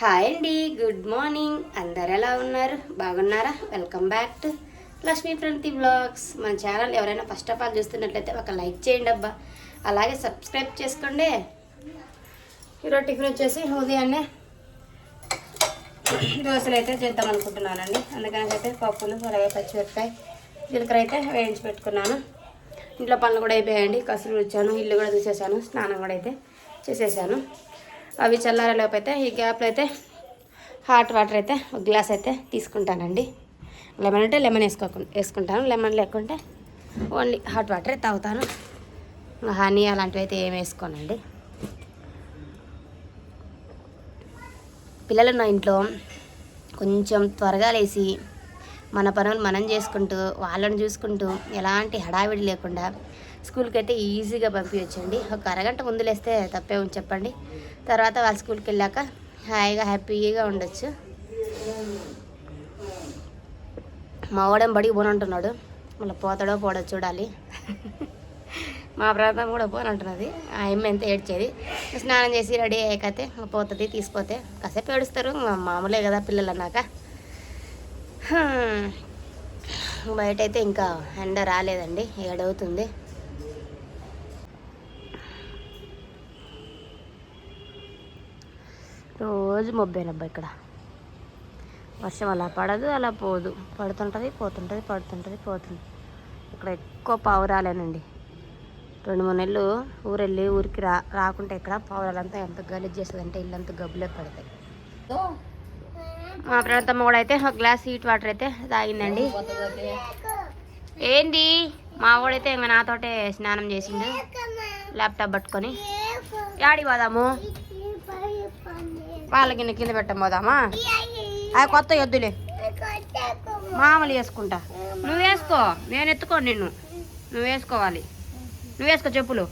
Hi అండి good morning. అందరు ఎలా ఉన్నారు? బాగున్నారా? Welcome back to Lakshmi Pranathi blogs మన ఛానల్ ఎవరైనా ఫస్ట్ ఆఫ్ ఆల్ చూస్తున్నట్లయితే ఒక లైక్ చేయండి అబ్బా. అలాగే సబ్స్క్రైబ్ చేసుకోండి. ఈరోజు టిఫిన్ వచ్చేసి ఉదయాన్నే దోశలు అయితే చేద్దాం అనుకుంటున్నానండి. అందుకని అయితే పప్పులు అలాగే పచ్చిమిరపకాయ జీలకర్ర అయితే వేయించి పెట్టుకున్నాను. ఇంట్లో పనులు కూడా అయిపోయాయండి. కసులు వచ్చాను ఇల్లు కూడా తీసేసాను స్నానం కూడా అయితే చేసేసాను. అవి చల్లారేలోపు అయితే ఈ గ్యాప్లో అయితే హాట్ వాటర్ అయితే ఒక గ్లాస్ అయితే తీసుకుంటానండి. లెమన్ అంటే లెమన్ వేసుకోకుండా వేసుకుంటాను. లెమన్ లేకుంటే ఓన్లీ హాట్ వాటరే తాగుతాను. హనీ అలాంటివి అయితే ఏం వేసుకోనండి. పిల్లలు నా ఇంట్లో కొంచెం త్వరగా లేచి మన పనులు మనం చేసుకుంటూ వాళ్ళని చూసుకుంటూ ఎలాంటి హడావిడి లేకుండా స్కూల్కి అయితే ఈజీగా పంపించండి ఒక అరగంట ముందులేస్తే తప్పే ఉంది చెప్పండి. తర్వాత వాళ్ళ స్కూల్కి వెళ్ళాక హాయిగా హ్యాపీగా ఉండొచ్చు. మా వాడేం బడికి పోనంటున్నాడు. మళ్ళీ పోతాడో పోడో చూడాలి. మా ప్రాంతం కూడా పోనంటున్నది. ఆ అమ్మ ఎంత ఏడ్చేది? స్నానం చేసి రెడీ అయ్యాకైతే పోతుంది తీసుకుపోతే కాసేపు ఏడుస్తారు. మామూలే కదా పిల్లలు అన్నాక. బయట అయితే ఇంకా ఎండ రాలేదండి. ఏడవుతుంది. రోజు మొబ్బేనబ్బా ఇక్కడ. వర్షం అలా పడదు అలా పోదు. పడుతుంటుంది పోతుంటుంది పడుతుంటుంది పోతుంది. ఇక్కడ ఎక్కువ పావురాలేనండి రెండు మూడు నెలలు ఊరెళ్ళి ఊరికి రా రాకుంటే ఇక్కడ పావురాలంతా ఎంత గలీజ్ చేస్తుందంటే ఇల్లంతా గబ్బులే పడతాయి. మా ప్రాంతమ్మ కూడా అయితే ఒక గ్లాస్ హీట్ వాటర్ అయితే తాగిందండి. ఏంది? మా వాడైతే ఇంకా నాతోటే స్నానం చేసిండు. ల్యాప్టాప్ పట్టుకొని. యాడి పోదాము? వాళ్ళ కింద కింద పెట్టం పోదామా? అది కొత్త ఎద్దులే. మామూలు వేసుకుంటా. నువ్వు వేసుకో. నేను ఎత్తుకో నిన్ను. నువ్వు వేసుకోవాలి. నువ్వు వేసుకో చెప్పులు.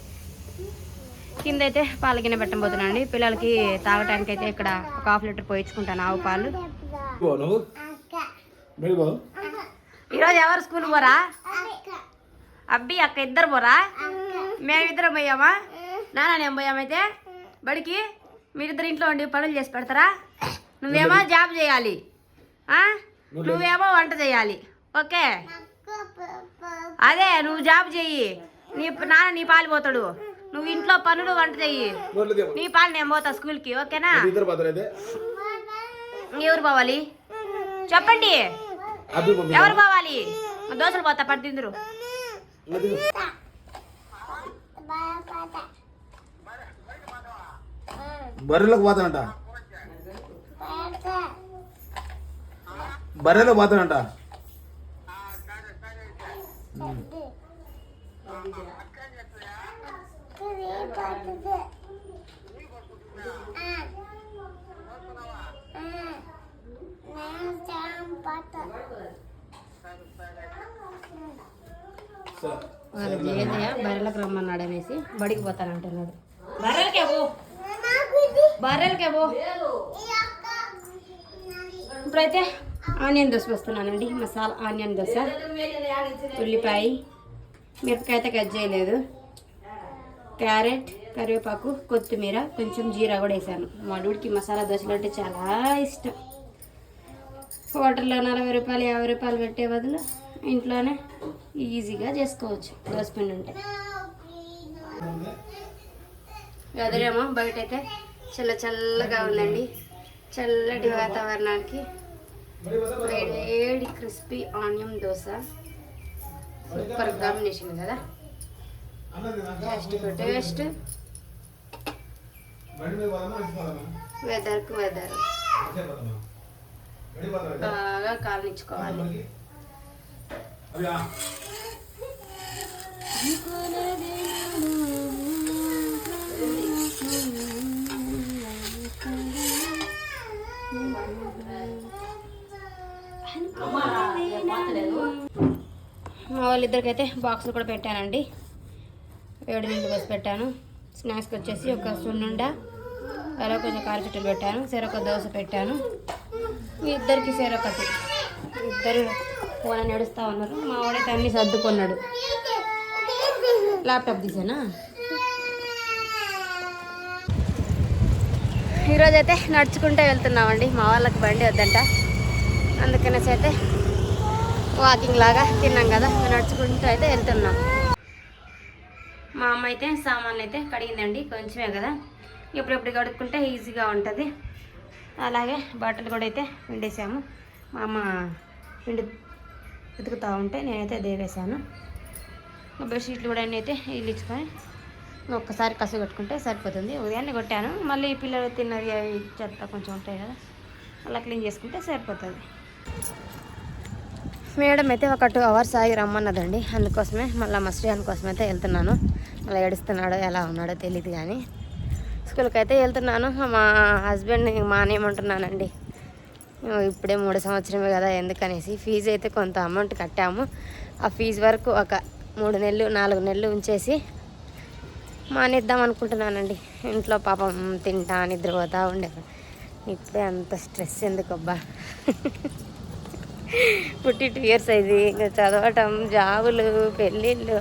కింద అయితే పాల గిన్నె పెట్టబోతున్నాను అండి. పిల్లలకి తాగటానికి అయితే ఇక్కడ ఒక హాఫ్ లీటర్ పోయించుకుంటాను ఆవు పాలు. ఈరోజు ఎవరు స్కూల్ పోరా? అబ్బి అక్క ఇద్దరు పోరా? మేమిద్దరం పోయామా? నాన్న నేను పోయామైతే? బడికి? మీరిద్దరు ఇంట్లో ఉండి పనులు చేసి పెడతారా? నువ్వేమో జాబ్ చేయాలి. ఆ? నువ్వేమో వంట చేయాలి. ఓకే? అదే నువ్వు జాబ్ చెయ్యి నీ నాన్న నీ పాలు పోతాడు. నువ్వు ఇంట్లో పనులు వంట చెయ్యి నీ పాలు నేను పోతా స్కూల్కి ఓకేనా? ఎవరు పోవాలి? చెప్పండి. ఎవరు పోవాలి? దోశలు పోతా పడుతుందరు బర్రెలకు పోతానంట. బర్రెలకు పోతానంట. సరే. వాళ్ళ జయదయ్య బర్రెలకు రమ్మన్నాడు అనేసి బడికి పోతానంటున్నాడు. బర్రెలకే పో. బర్రెలకే పో ఇప్పుడైతే ఆనియన్ దోశ వస్తున్నానండి మసాలా ఆనియన్ దోశ. ఉల్లిపాయ మిరపకాయ అయితే కట్ చేయలేదు. క్యారెట్ కరివేపాకు కొత్తిమీర కొంచెం జీరా కూడా వేసాను. మా డూడికి మసాలా దోశలు అంటే చాలా ఇష్టం. హోటల్లో నలభై రూపాయలు యాభై రూపాయలు పెట్టే బదులు ఇంట్లోనే ఈజీగా చేసుకోవచ్చు. దోసపిండి ఉంటే. గదిలేమో బయట అయితే చల్ల చల్లగా ఉందండి. చల్లటి వాతావరణానికి వేడి crispy onion dosa. Super combination కదా. Taste taste. వెదర్కు వెదర్. బాగా కాల్నించుకోవాలి అవి ఆ. మా వాళ్ళిద్దరికైతే బాక్సులు కూడా పెట్టానండి. వేడి నీళ్ళు పోసి పెట్టాను. స్నాక్స్కి వచ్చేసి ఒక సున్నుండ అలా కొంచెం కారచుట్టలు పెట్టాను. సెరొక దోశ పెట్టాను. మీ ఇద్దరికి సెరొకటి ఇద్దరు ఫోన్ నడుస్తూ ఉన్నారు. మా వాడైతే అన్నీ సర్దుకున్నాడు. ల్యాప్టాప్ తీసానా? ఈరోజు అయితే నడుచుకుంటూ వెళ్తున్నామండి. మా వాళ్ళకి బండి వద్దంట. అందుకనేసి అయితే వాకింగ్ లాగా తిన్నాం కదా నడుచుకుంటూ అయితే వెళ్తున్నాం. మా అమ్మ అయితే సామాన్లు అయితే కడిగిందండి కొంచెమే కదా. ఎప్పుడెప్పుడు కడుక్కుంటే ఈజీగా ఉంటుంది. అలాగే బట్టలు కూడా అయితే పిండేసాము. మా అమ్మ పిండి ఉతుకుతూ ఉంటే నేనైతే దేవేశాను బెడ్షీట్లు కూడా అన్నీ అయితే ఇల్లు ఇచ్చుకొని ఒక్కసారి కసు కొట్టుకుంటే సరిపోతుంది. ఉదయాన్నే కొట్టాను. మళ్ళీ పిల్లలు తిన్నది అవి చెత్త కొంచెం ఉంటాయి కదా అలా క్లీన్ చేసుకుంటే సరిపోతుంది. మేడం అయితే ఒక టూ అవర్స్ ఆగి రమ్మన్నదండి. అందుకోసమే మళ్ళీ మా శ్రీహాన్ కోసం అయితే వెళ్తున్నాను. మళ్ళీ ఏడుస్తున్నాడో ఎలా ఉన్నాడో తెలియదు కానీ. స్కూల్కి అయితే వెళ్తున్నాను. మా హస్బెండ్ మానేయమంటున్నానండి. ఇప్పుడే మూడు సంవత్సరమే కదా ఎందుకనేసి ఫీజు అయితే కొంత అమౌంట్ కట్టాము. ఆ ఫీజు వరకు ఒక మూడు నెలలు నాలుగు నెలలు ఉంచేసి మానేద్దాం అనుకుంటున్నానండి. ఇంట్లో పాపం తింటా నిద్రపోతా ఉండే ఇప్పుడే అంత స్ట్రెస్ ఎందుకబ్బా? పుట్టి టూ ఇయర్స్ అయింది. ఇంకా చదవటం జాబులు పెళ్ళిళ్ళు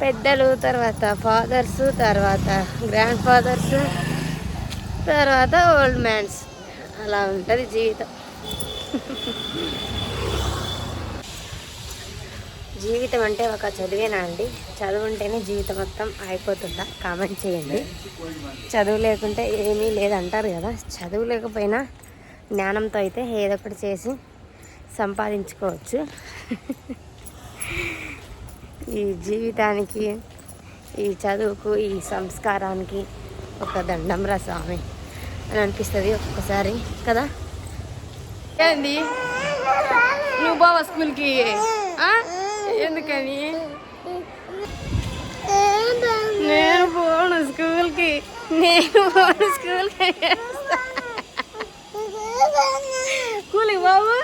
పెద్దలు తర్వాత ఫాదర్స్ తర్వాత గ్రాండ్ ఫాదర్స్ తర్వాత ఓల్డ్ మ్యాన్స్ అలా ఉంటుంది జీవితం. జీవితం అంటే ఒక చదివేనా అండి? చదువు ఉంటేనే జీవితం మొత్తం అయిపోతుందా కామెంట్ చేయండి. చదువు లేకుంటే ఏమీ లేదంటారు కదా? చదువు లేకపోయినా జ్ఞానంతో అయితే ఏదో ఒకటి చేసి సంపాదించుకోవచ్చు. ఈ జీవితానికి ఈ చదువుకు ఈ సంస్కారానికి ఒక దండం రా స్వామి అని అనిపిస్తుంది ఒక్కొక్కసారి కదా? ఏంది? నువ్వు బావా స్కూల్కి? ఆ? ఎందుకని? నేను పోను స్కూల్కి. నేను పోను స్కూల్కి. కూలికి బాబు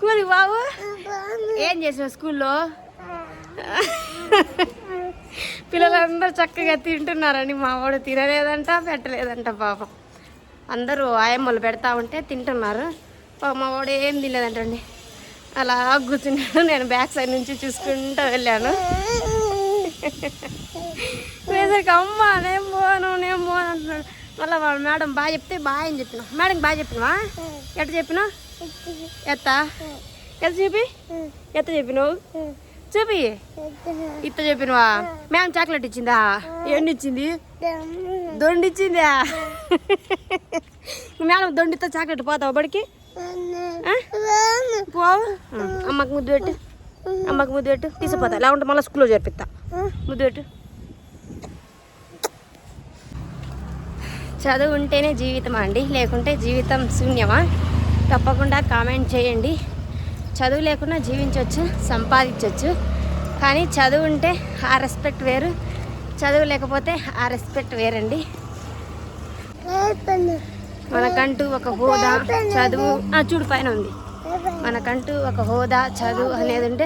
కూలికి బాబు ఏం చేసినావు స్కూల్లో? పిల్లలందరూ చక్కగా తింటున్నారని మా వాడు తినలేదంట పెట్టలేదంట పాపం. అందరూ ఆయమ్మలు పెడతా ఉంటే తింటున్నారు. పాపం మా వాడు ఏం తినలేదంటండి. అలా కూర్చున్నాను. నేను బ్యాక్ సైడ్ నుంచి చూసుకుంటూ వెళ్ళాను. వేసరికి అమ్మ నేను పోను నేను పోను అంటున్నాడు. మళ్ళీ వాళ్ళ మేడం బాగా చెప్తే బాగా అని చెప్పిన మేడం బాగా చెప్పినవా? ఎట్ట చెప్పిన ఎత్త? ఎత్త చెప్పి ఎత్త చెప్పినావు? చూపి. ఇత్త చెప్పినవా? మ్యామ్ చాక్లెట్ ఇచ్చిందా? ఎన్ని ఇచ్చింది. దొండి ఇచ్చిందా మేడం దొండితో చాక్లెట్ పోతావు బడికి? పోవు? అమ్మకు ముద్దు పెట్టు. అమ్మకు ముద్దు పెట్టు. తీసుకుపోతా. లేకుంటే మళ్ళీ స్కూల్లో చేర్పిస్తా. ముద్దు పెట్టు. చదువు ఉంటేనే జీవితమా అండి? లేకుంటే జీవితం శూన్యమా? తప్పకుండా కామెంట్ చేయండి. చదువు లేకుండా జీవించవచ్చు సంపాదించవచ్చు కానీ చదువు ఉంటే ఆ రెస్పెక్ట్ వేరు. చదువు లేకపోతే ఆ రెస్పెక్ట్ వేరండి. మనకంటూ ఒక హోదా చదువు. ఆ, చూడు పైన ఉంది. మనకంటూ ఒక హోదా చదువు అనేది ఉంటే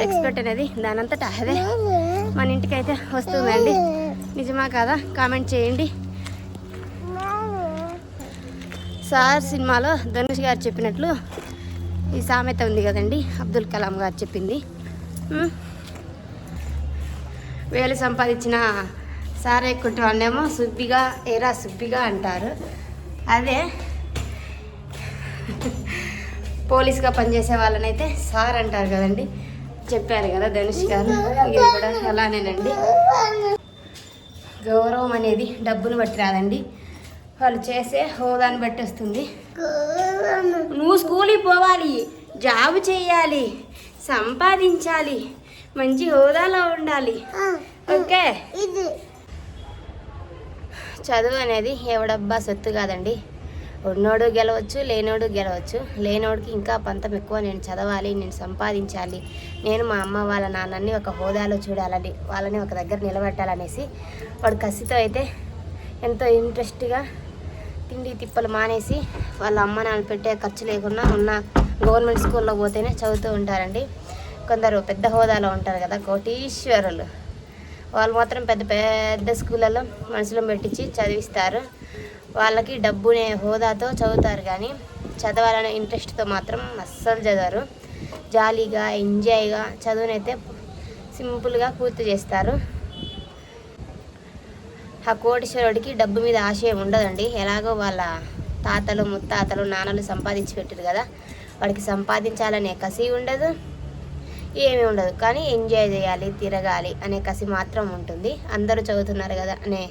ఎక్స్పెక్ట్ అనేది దానంతటా అదే. మన ఇంటికైతే వస్తుందండి. నిజమా కాదా? కామెంట్ చేయండి. సార్ సినిమాలో ధనుష్ గారు చెప్పినట్లు ఈ సామెత ఉంది కదండి. అబ్దుల్ కలాం గారు చెప్పింది. వేలు సంపాదించిన సారే కుటుంబాన్నేమో సుబ్బిగా ఏరా సుబ్బిగా అంటారు. అదే. పోలీస్గా పనిచేసే వాళ్ళనైతే సార్ అంటారు కదండి. చెప్పారు కదా ధనుష్ గారు. ఇది కూడా అలానేనండి. గౌరవం అనేది డబ్బును బట్టి రాదండి. వాళ్ళు చేసే హోదాని బట్టి వస్తుంది. నువ్వు స్కూల్కి పోవాలి జాబ్ చేయాలి సంపాదించాలి మంచి హోదాలో ఉండాలి. ఓకే? చదువు అనేది ఎవడబ్బా సొత్తు కాదండి. ఉన్నోడు గెలవచ్చు లేనోడు గెలవచ్చు. లేనోడికి ఇంకా పంతం ఎక్కువ. నేను చదవాలి నేను సంపాదించాలి. నేను మా అమ్మ వాళ్ళ నాన్నని ఒక హోదాలో చూడాలని వాళ్ళని ఒక దగ్గర నిలబెట్టాలనేసి వాడు కసితో అయితే ఎంతో ఇంట్రెస్ట్గా తిండి తిప్పలు మానేసి వాళ్ళ అమ్మ నాన్న పెట్టే ఖర్చు లేకుండా ఉన్న గవర్నమెంట్ స్కూల్లో పోతేనే చదువుతూ ఉంటారండి. కొందరు పెద్ద హోదాలో ఉంటారు కదా కోటీశ్వరులు. వాళ్ళు మాత్రం పెద్ద పెద్ద స్కూళ్ళలో మనసులో పెట్టించి చదివిస్తారు. వాళ్ళకి డబ్బునే హోదాతో చదువుతారు కానీ చదవాలనే ఇంట్రెస్ట్తో మాత్రం అస్సలు చదవరు. జాలీగా ఎంజాయ్గా చదువునైతే సింపుల్గా పూర్తి చేస్తారు. ఆ కోటీశ్వరుడికి డబ్బు మీద ఆశయం ఉండదండి. ఎలాగో వాళ్ళ తాతలు ముత్తాతలు నాన్నలు సంపాదించి పెట్టారు కదా. వాడికి సంపాదించాలనే కసి ఉండదు. ఏమీ ఉండదు. కానీ ఎంజాయ్ చేయాలి తిరగాలి అనే కసి మాత్రం ఉంటుంది. అందరూ చదువుతున్నారు కదా అనే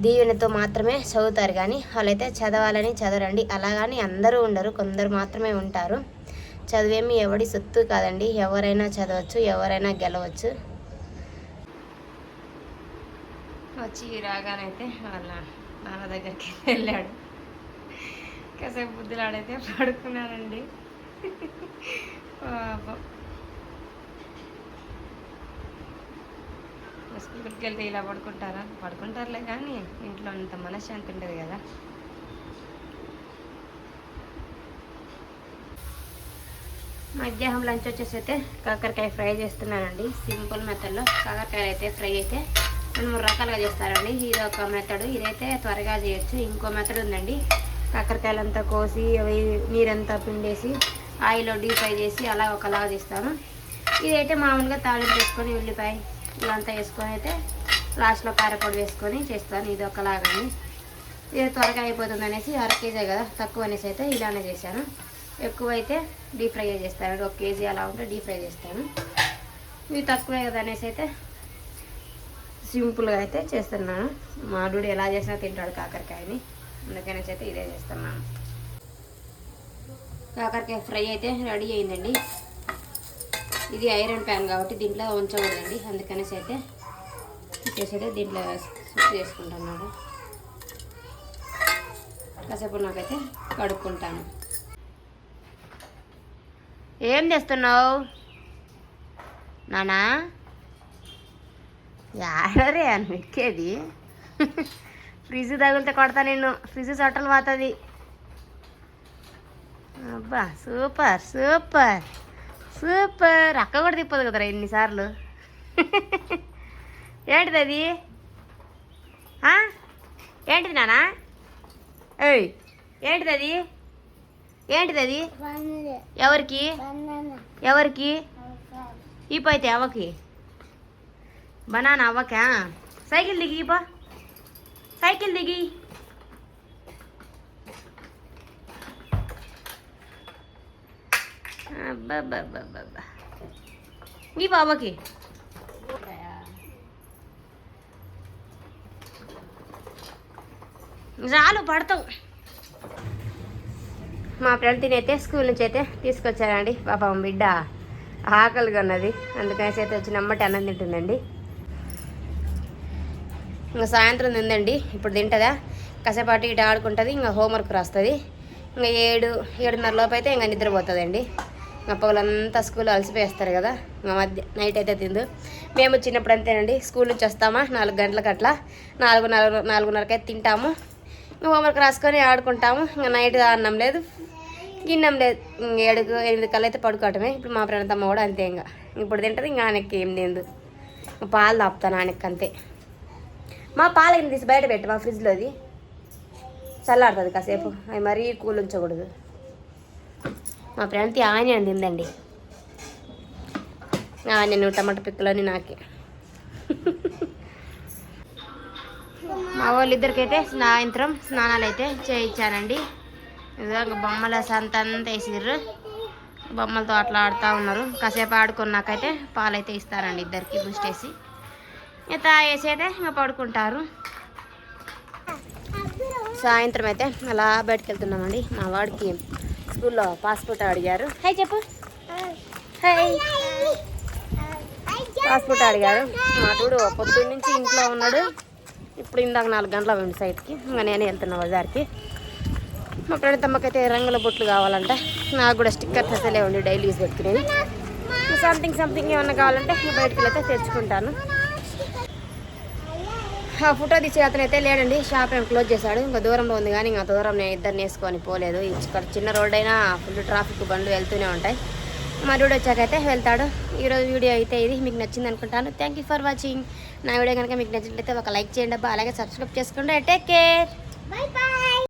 దీవెనతో మాత్రమే చదువుతారు. కానీ వాళ్ళైతే చదవాలని చదవరండి అలాగని అందరూ ఉండరు. కొందరు మాత్రమే ఉంటారు. చదివేమి ఎవడి సొత్తు కాదండి. ఎవరైనా చదవచ్చు ఎవరైనా గెలవచ్చు. వచ్చి రాగానైతే వాళ్ళ నాన్న దగ్గరికి వెళ్ళాడు. కాసేపు బుద్ధులాడైతే పడుకున్నానండి స్కూల్కి వెళ్తే ఇలా పడుకుంటారా? పడుకుంటారులే కానీ ఇంట్లో అంత మనశ్శాంతి ఉండదు కదా. మధ్యాహ్నం లంచ్ వచ్చేసి అయితే కాకరకాయ ఫ్రై చేస్తున్నానండి. సింపుల్ మెథడ్లో కాకరకాయలు అయితే ఫ్రై అయితే రెండు మూడు రకాలుగా చేస్తారండి. ఇది ఒక మెథడ్ ఇదైతే త్వరగా చేయొచ్చు. ఇంకో మెథడ్ ఉందండి. కాకరకాయలంతా కోసి అవి నీరంతా పిండేసి ఆయిల్లో డీప్ ఫ్రై చేసి అలా ఒకలాగా చేస్తాను ఇదైతే మామూలుగా తాళింపు వేసుకొని ఉల్లిపాయ ఇదంతా వేసుకొని అయితే లాస్ట్లో కారపొడి వేసుకొని చేస్తాను. ఇది ఒకలాగని ఇది త్వరగా అయిపోతుంది అనేసి అర కేజీ కదా తక్కువ అనేసి అయితే ఇలానే చేశాను. ఎక్కువ అయితే డీప్ ఫ్రై చేస్తాను ఒక కేజీ అలా ఉంటే డీప్ ఫ్రై చేస్తాను. ఇవి తక్కువే కదా అనేసి అయితే సింపుల్గా అయితే చేస్తున్నాను. మా డూడు ఎలా చేసినా తింటాడు కాకరకాయని. అందుకనేసి అయితే ఇదే చేస్తున్నాను. కాకరకాయ ఫ్రై అయితే రెడీ అయిందండి. ఇది ఐరన్ ప్యాన్ కాబట్టి దీంట్లో ఉంచకూడదండి. అందుకనేసి అయితే తీసేసి అయితే దీంట్లో స్విచ్ చేసుకుంటున్నాడు కాసేపు నాకైతే కడుక్కుంటాను. ఏం చేస్తున్నావు? నానా? యారే అని ఎక్కేది ఫ్రిడ్జ్ తగిలితే కొడతా నేను ఫ్రిడ్జ్ సొట్టలు పోతుంది. అబ్బా సూపర్ సూపర్. సూపర్. అక్క కూడా తిప్పదు కదరా ఎన్నిసార్లు ఏంటిది అది? ఆ? ఏంటిది నానా? ఏయ్ ఏంటిది అది? ఏంటిది అది? ఎవరికి? ఎవరికి? ఇప్పైతే అవ్వకి బనానా అవ్వకా సైకిల్ దిగి సైకిల్ దిగి. అబ్బబ్బబ్బబ్బబ్బా. మీ బాబాకి. చాలు పడతావు మా ఫ్రెండ్ తినైతే స్కూల్ నుంచి అయితే తీసుకొచ్చారండి. పాపం బిడ్డ ఆకలిగా ఉన్నది. అందుకనేసి అయితే వచ్చి నమ్మటి అన్నం తింటుందండి. ఇంకా సాయంత్రం తిందండి. ఇప్పుడు తింటుందా? కసేపాటు ఇటు ఆడుకుంటుంది. ఇంకా హోంవర్క్ రాస్తుంది. ఇంకా ఏడు ఏడున్నర లోపు అయితే ఇంకా నిద్రపోతుందండి. మా పగలంతా స్కూల్ అలసిపోయేస్తారు కదా. మా మధ్య నైట్ అయితే తిందు. మేము చిన్నప్పుడు అంతేనండి. స్కూల్ నుంచి వస్తామా? నాలుగు గంటలకు అట్లా. నాలుగు నాలుగు నాలుగున్నరకి అయితే తింటాము. హోంవర్క్ రాసుకొని ఆడుకుంటాము. ఇంకా నైట్ అన్నం లేదు. గిన్నం లేదు. ఏడుకు ఎనిమిది కల్లా అయితే పడుకోవటమే. ఇప్పుడు మా ప్రణతమ్మ కూడా అంతే ఇంకా. ఇప్పుడు తింటుంది ఇంకా ఆయనకి ఏం తిందు. పాలు తాపుతాను ఆయనకి అంతే. మా పాలు ఏం తీసి బయట పెట్టు మా ఫ్రిడ్జ్లోది. చల్లారుతుంది కాసేపు. అవి మరీ కూల్ ఉంచకూడదు. మా ఫ్రెండ్ ఆనియన్ తిందండి. ఆనియన్ టమాటా పిక్కలని నాకే. మా వాళ్ళిద్దరికైతే సాయంత్రం స్నానాలు అయితే చేయించానండి. ఇదిగో బొమ్మల సంత అంతా వేసిర్రు. బొమ్మలతో అట్లా ఆడుతూ ఉన్నారు. కాసేపు ఆడుకున్నాకైతే పాలైతే ఇస్తారండి ఇద్దరికి బూస్ట్ వేసి. ఇక తాగేసి అయితే ఇంకా పడుకుంటారు. సాయంత్రం అయితే అలా బయటకు వెళ్తున్నామండి. మా వాడికి స్కూల్లో పాస్పోర్ట్ అడిగారు. హై చెప్పు. పాస్పోర్ట్ అడిగారు. మా తోడు పొద్దున్న నుంచి ఇంట్లో ఉన్నాడు. ఇప్పుడు ఇందాక నాలుగు గంటల పోయింది సైట్కి. ఇంకా నేనే వెళ్తున్నా బజార్కి. మా ఫ్రెండ్ తమ్మకైతే రంగుల బొట్లు కావాలంట. నాకు కూడా స్టిక్కర్స్ అసలే ఉండి డైలీ యూస్ పెట్టుకునేది సంథింగ్ సంథింగ్ ఏమన్నా కావాలంటే బయటకు వెళ్తే తెచ్చుకుంటాను. ఫోటో తీసే అతను అయితే లేడండి. షాప్ ఏం క్లోజ్ చేశాడు. ఇంకా దూరంలో ఉంది కానీ ఇంకా దూరం నేను ఇద్దరిని వేసుకొని పోలేదు. ఇక్కడ చిన్న రోడ్ అయినా ఫుల్ ట్రాఫిక్ బండ్లు వెళ్తూనే ఉంటాయి. మా రోడ్ వచ్చాకైతే వెళ్తాడు. ఈరోజు వీడియో అయితే ఇది. మీకు నచ్చింది అనుకుంటాను. థ్యాంక్ యూ ఫర్ వాచింగ్ నా వీడియో కనుక మీకు నచ్చినట్లయితే ఒక లైక్ చేయండి అబ్బా. అలాగే సబ్స్క్రైబ్ చేసుకోండి. Take care bye bye